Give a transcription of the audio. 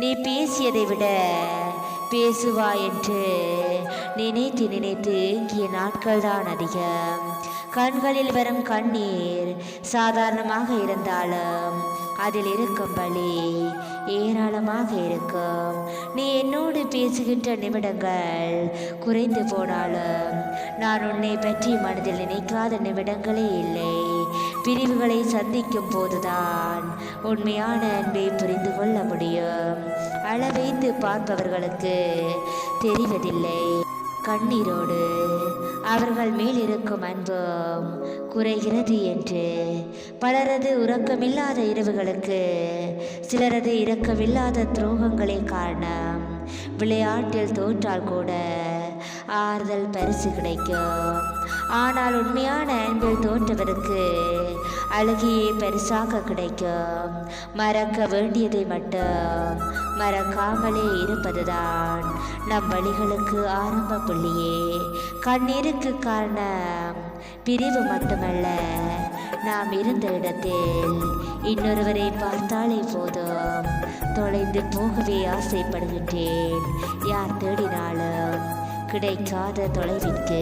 நீ பேசியதை விட பேசுவா என்று நினைத்து நினைத்து இங்கிய நாட்கள் தான் அதிகம். கண்களில் வரும் கண்ணீர் சாதாரணமாக இருந்தாலும் அதில் இருக்கும் பலி ஏராளமாக இருக்கும். நீ என்னோடு பேசுகின்ற நிமிடங்கள் குறைந்து போனாலும் நான் உன்னை பற்றி மனதில் நினைக்காத நிமிடங்களே இல்லை. பிரிவுகளை சந்திக்கும் போதுதான் உண்மையான அன்பை புரிந்து கொள்ள முடியும். அளவைத்து பார்ப்பவர்களுக்கு தெரிவதில்லை. கண்ணீரோடு அவர்கள் மேல் இருக்கும் அன்பும் குறைகிறது என்று. பலரது உறக்கமில்லாத இரவுகளுக்கு சிலரது இரக்கமில்லாத துரோகங்களே காரணம். விளையாட்டில் தோற்றால் கூட ஆறுதல் பரிசு கிடைக்கும். ஆனால் உண்மையான அன்பில் தோற்றவருக்கு அழகியே பரிசாக கிடைக்கும். மறக்க வேண்டியதை மட்டும் மறக்காமலே இருப்பதுதான் நம் வழிகளுக்கு ஆரம்ப புள்ளியே. கண்ணீருக்கு காரணம் பிரிவு மட்டுமல்ல நாம் இருந்த இடத்தில் இன்னொருவரை பார்த்தாலே போதும். தொலைந்து போகவே ஆசைப்படுகின்றேன். யார் தேடினாலும் கிடைக்காத தொலைவிற்கு